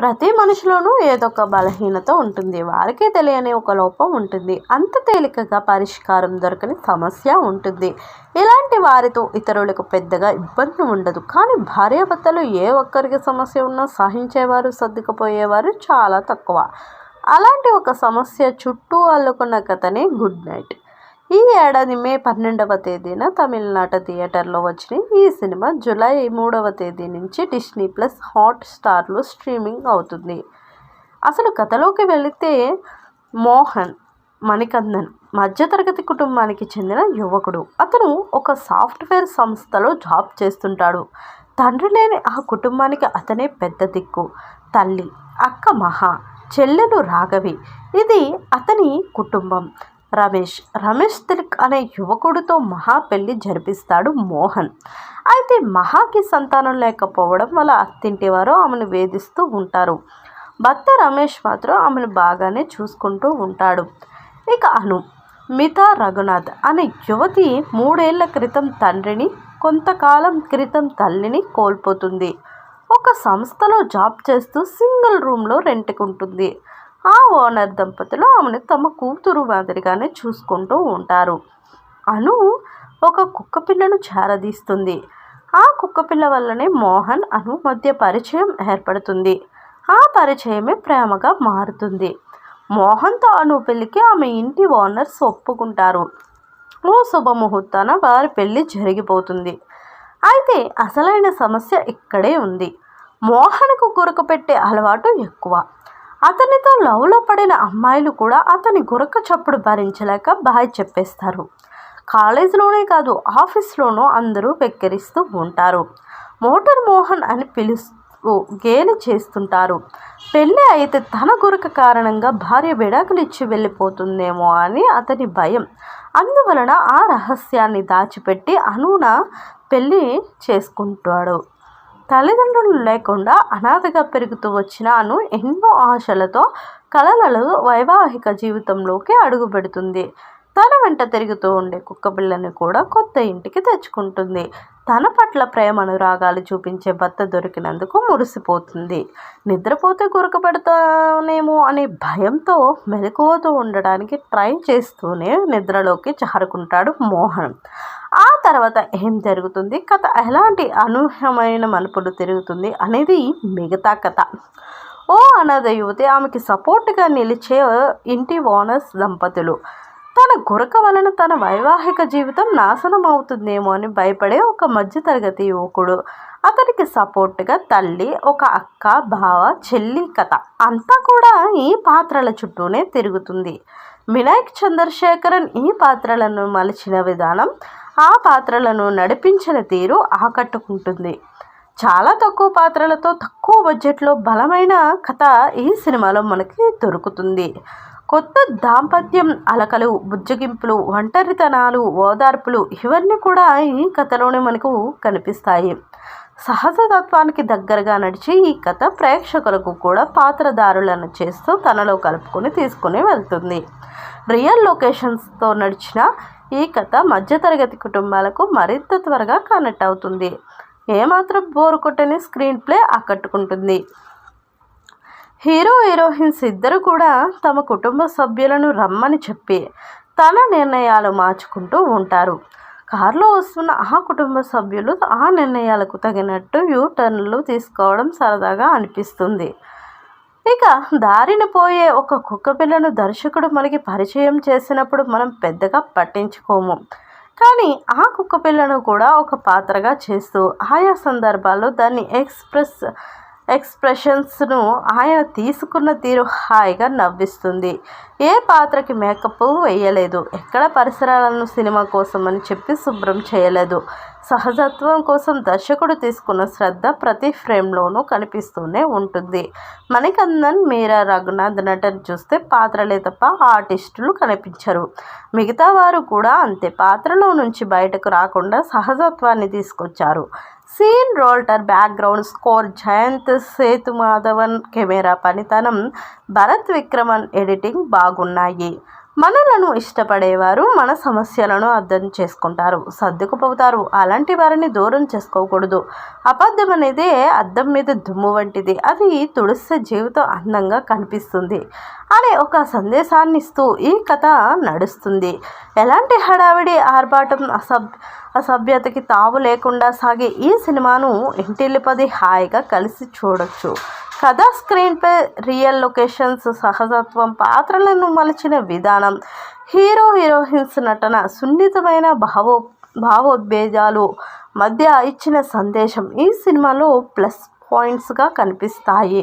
ప్రతి మనిషిలోనూ ఏదో ఒక బలహీనత ఉంటుంది. వారికే తెలియని ఒక లోపం ఉంటుంది. అంత తేలికగా పరిష్కారం దొరకని సమస్య ఉంటుంది. ఇలాంటి వారితో ఇతరులకు పెద్దగా ఇబ్బంది ఉండదు. కానీ భార్యాభర్తలు ఏ ఒక్కరికి సమస్య ఉన్నా సహించేవారు సర్దుకుపోయేవారు చాలా తక్కువ. అలాంటి ఒక సమస్య చుట్టూ అల్లుకున్న కథనే గుడ్ నైట్. ఈ ఏడాది మే పన్నెండవ తేదీన తమిళనాట థియేటర్లో వచ్చిన ఈ సినిమా జూలై మూడవ తేదీ నుంచి డిస్నీ ప్లస్ హాట్ స్టార్లో స్ట్రీమింగ్ అవుతుంది. అసలు కథలోకి వెళితే మోహన్ మణికందన్ మధ్యతరగతి కుటుంబానికి చెందిన యువకుడు. అతను ఒక సాఫ్ట్వేర్ సంస్థలో జాబ్ చేస్తుంటాడు. తండ్రి లేని ఆ కుటుంబానికి అతనే పెద్ద దిక్కు. తల్లి అక్క మహా చెల్లెలు రాఘవి. ఇది అతని కుటుంబం. రమేష్. రమేష్ తిలక్ అనే యువకుడితో మహా పెళ్ళి జరిపిస్తాడు మోహన్. అయితే మహాకి సంతానం లేకపోవడం వల్ల అత్తింటి వారు ఆమెను వేధిస్తూ ఉంటారు. భర్త రమేష్ మాత్రం ఆమెను బాగానే చూసుకుంటూ ఉంటాడు. ఇక అను మితా రఘునాథ్ అనే యువతి మూడేళ్ళ క్రితం తండ్రిని కొంతకాలం క్రితం తల్లిని కోల్పోతుంది. ఒక సంస్థలో జాబ్ చేస్తూ సింగిల్ రూమ్లో రెంట్కుంటుంది. ఆ ఓనర్ దంపతులు ఆమెను తమ కూతురు మాదిరిగానే చూసుకుంటూ ఉంటారు. అను ఒక కుక్క పిల్లను చేరదీస్తుంది. ఆ కుక్క పిల్ల వల్లనే మోహన్ అను మధ్య పరిచయం ఏర్పడుతుంది. ఆ పరిచయమే ప్రేమగా మారుతుంది. మోహన్తో అను పెళ్ళికి ఆమె ఇంటి ఓనర్స్ ఒప్పుకుంటారు. ఓ శుభముహూర్తాన వారి పెళ్ళి జరిగిపోతుంది. అయితే అసలైన సమస్య ఇక్కడే ఉంది. మోహన్కు గురకపెట్టే అలవాటు ఎక్కువ. అతనితో లవ్లో పడిన అమ్మాయిలు కూడా అతని గురక చప్పుడు భరించలేక బాయ్ చెప్పేస్తారు. కాలేజీలోనే కాదు ఆఫీస్లోనూ అందరూ వెక్కిరిస్తూ ఉంటారు. మోటార్ మోహన్ అని పిలుస్తూ గేలి చేస్తుంటారు. పెళ్ళి అయితే తన గురక కారణంగా భార్య విడాకులు ఇచ్చి వెళ్ళిపోతుందేమో అని అతని భయం. అందువలన ఆ రహస్యాన్ని దాచిపెట్టి అనూన పెళ్ళి చేసుకుంటాడు. తల్లిదండ్రులు లేకుండా అనాథగా పెరుగుతూ వచ్చిన అను ఎన్నో ఆశలతో కలలలో వైవాహిక జీవితంలోకి అడుగుపెడుతుంది. తన వెంట తిరుగుతూ ఉండే కుక్క పిల్లని కూడా కొత్త ఇంటికి తెచ్చుకుంటుంది. తన పట్ల ప్రేమ అనురాగాలు చూపించే భర్త దొరికినందుకు మురిసిపోతుంది. నిద్రపోతే గురక పెడతానేమో అనే భయంతో మెలకువతో ఉండడానికి ట్రై చేస్తూనే నిద్రలోకి చారుకుంటాడు మోహన్. ఆ తర్వాత ఏం జరుగుతుంది? కథ ఎలాంటి అనూహ్యమైన మలుపులు తిరుగుతుంది అనేది మిగతా కథ. ఓ అనాథ యువతి ఆమెకి సపోర్ట్గా నిలిచే ఇంటి ఓనర్స్ దంపతులు. తన గురక వలన తన వైవాహిక జీవితం నాశనం అవుతుందేమో అని భయపడే ఒక మధ్యతరగతి యువకుడు. అతనికి సపోర్ట్గా తల్లి ఒక అక్క బావ చెల్లి కథ అంతా కూడా ఈ పాత్రల చుట్టూనే తిరుగుతుంది. వినాయక్ చంద్రశేఖరన్ ఈ పాత్రలను మలిచిన విధానం ఆ పాత్రలను నడిపించిన తీరు ఆకట్టుకుంటుంది. చాలా తక్కువ పాత్రలతో తక్కువ బడ్జెట్లో బలమైన కథ ఈ సినిమాలో మనకి దొరుకుతుంది. కొత్త దాంపత్యం అలకలు బుజ్జగింపులు ఒంటరితనాలు ఓదార్పులు ఇవన్నీ కూడా ఈ కథలోనే మనకు కనిపిస్తాయి. సహజతత్వానికి దగ్గరగా నడిచి ఈ కథ ప్రేక్షకులకు కూడా పాత్రదారులను చేస్తూ తనలో కలుపుకొని తీసుకుని వెళ్తుంది. రియల్ లొకేషన్స్తో నడిచిన ఈ కథ మధ్యతరగతి కుటుంబాలకు మరింత త్వరగా కనెక్ట్ అవుతుంది. ఏమాత్రం బోరు కొట్టని స్క్రీన్ ప్లే ఆకట్టుకుంటుంది. హీరో హీరోయిన్స్ ఇద్దరు కూడా తమ కుటుంబ సభ్యులను రమ్మని చెప్పి తన నిర్ణయాలు మార్చుకుంటూ ఉంటారు. కారులో వస్తున్న ఆ కుటుంబ సభ్యులు ఆ నిర్ణయాలకు తగినట్టు యూ టర్న్లు తీసుకోవడం సరదాగా అనిపిస్తుంది. ఇక దారిన పోయే ఒక కుక్క పిల్లను దర్శకుడు మనకి పరిచయం చేసినప్పుడు మనం పెద్దగా పట్టించుకోము. కానీ ఆ కుక్క పిల్లను కూడా ఒక పాత్రగా చేస్తూ ఆయా సందర్భాల్లో దాన్ని ఎక్స్ప్రెస్ ఎక్స్ప్రెషన్స్ను ఆయన తీసుకున్న తీరు హాయిగా నవ్విస్తుంది. ఏ పాత్రకి మేకప్ వేయలేదు. ఎక్కడ పరిసరాలను సినిమా కోసం అని చెప్పి శుభ్రం చేయలేదు. సహజత్వం కోసం దర్శకుడు తీసుకున్న శ్రద్ధ ప్రతి ఫ్రేమ్లోనూ కనిపిస్తూనే ఉంటుంది. మణికందన్ మీరా రఘునాథ్ నటన చూస్తే పాత్రలే తప్ప ఆర్టిస్టులు కనిపించరు. మిగతా వారు కూడా అంతే. పాత్రలో నుంచి బయటకు రాకుండా సహజత్వాన్ని తీసుకొచ్చారు. సీన్ రోల్టర్ background score Jayanth Sethu Madhavan camera పనితనం భరత్ విక్రమన్ ఎడిటింగ్ బాగున్నాయి. మనలను ఇష్టపడేవారు మన సమస్యలను అర్థం చేసుకుంటారు సర్దుకుపోతారు. అలాంటి వారిని దూరం చేసుకోకూడదు. అబద్ధం అనేది అద్దం మీద దుమ్ము వంటిది. అది తుడిస్తే జీవితం అందంగా కనిపిస్తుంది. అనే ఒక సందేశాన్ని ఇస్తూ ఈ కథ నడుస్తుంది. ఎలాంటి హడావిడి ఆర్భాటం అసభ్ అసభ్యతకి తావు లేకుండా సాగే ఈ సినిమాను ఇంటిల్లిపది హాయిగా కలిసి చూడొచ్చు. కథ స్క్రీన్పై రియల్ లొకేషన్స్ సహజత్వం పాత్రలను మలిచిన విధానం హీరో హీరోయిన్స్ నటన సున్నితమైన భావో భావోద్వేగాలు మధ్య ఇచ్చిన సందేశం ఈ సినిమాలో ప్లస్ పాయింట్స్గా కనిపిస్తాయి.